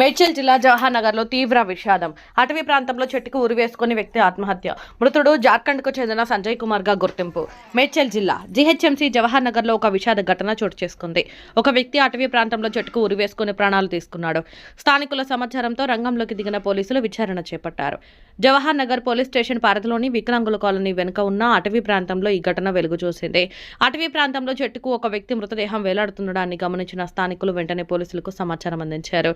మేడ్చల్ జిల్లా జవహర్ నగర్లో తీవ్ర విషాదం. అటవీ ప్రాంతంలో చెట్టుకు ఉరివేసుకుని వ్యక్తి ఆత్మహత్య. మృతుడు జార్ఖండ్కు చెందిన సంజయ్ కుమార్గా గుర్తింపు. మేడ్చల్ జిల్లా జీహెచ్ఎంసీ జవహర్ నగర్లో ఒక విషాద ఘటన చోటు చేసుకుంది. ఒక వ్యక్తి అటవీ ప్రాంతంలో చెట్టుకు ఉరివేసుకుని ప్రాణాలు తీసుకున్నాడు. స్థానికుల సమాచారంతో రంగంలోకి దిగిన పోలీసులు విచారణ చేపట్టారు. జవహర్ నగర్ పోలీస్ స్టేషన్ పరిధిలోని వికలాంగుల కాలనీ వెనుక ఉన్న అటవీ ప్రాంతంలో ఈ ఘటన వెలుగు చూసింది. అటవీ ప్రాంతంలో చెట్టుకు ఒక వ్యక్తి మృతదేహం వేలాడుతుండడాన్ని గమనించిన స్థానికులు వెంటనే పోలీసులకు సమాచారం అందించారు.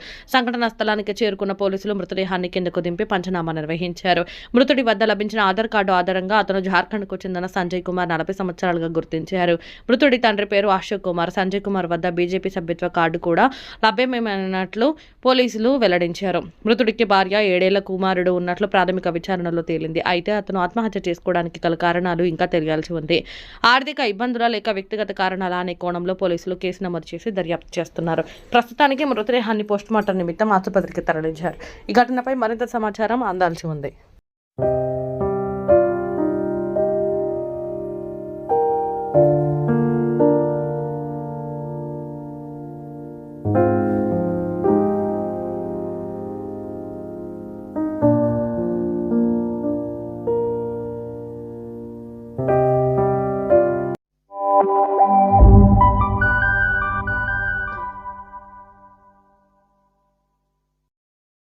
సంఘటనా స్థలానికి చేరుకున్న పోలీసులు మృతదేహాన్ని కిందకు దింపి పంచనామా నిర్వహించారు. మృతుడి వద్ద లభించిన ఆధార్ కార్డు ఆధారంగా అతను జార్ఖండ్కు చెందిన సంజయ్ కుమార్ నలభై సంవత్సరాలుగా గుర్తించారు. మృతుడి తండ్రి పేరు అశోక్ కుమార్. సంజయ్ కుమార్ వద్ద బీజేపీ సభ్యత్వ కార్డు కూడా లభ్యమైనట్లు పోలీసులు వెల్లడించారు. మృతుడికి భార్య ఏడేళ్ళ కుమారుడు ఉన్నట్లు ప్రాథమిక విచారణలో తేలింది. అయితే అతను ఆత్మహత్య చేసుకోవడానికి గల కారణాలు ఇంకా తెలియాల్సి ఉంది. ఆర్థిక ఇబ్బందుల లేక వ్యక్తిగత కారణాల అనే కోణంలో పోలీసులు కేసు నమోదు చేసి దర్యాప్తు చేస్తున్నారు. ప్రస్తుతానికి మృతదేహాన్ని పోస్టుమార్టం నిమిత్తం ఆసుపత్రికి తరలించారు. ఈ ఘటనపై మరింత సమాచారం అందాల్సి ఉంది.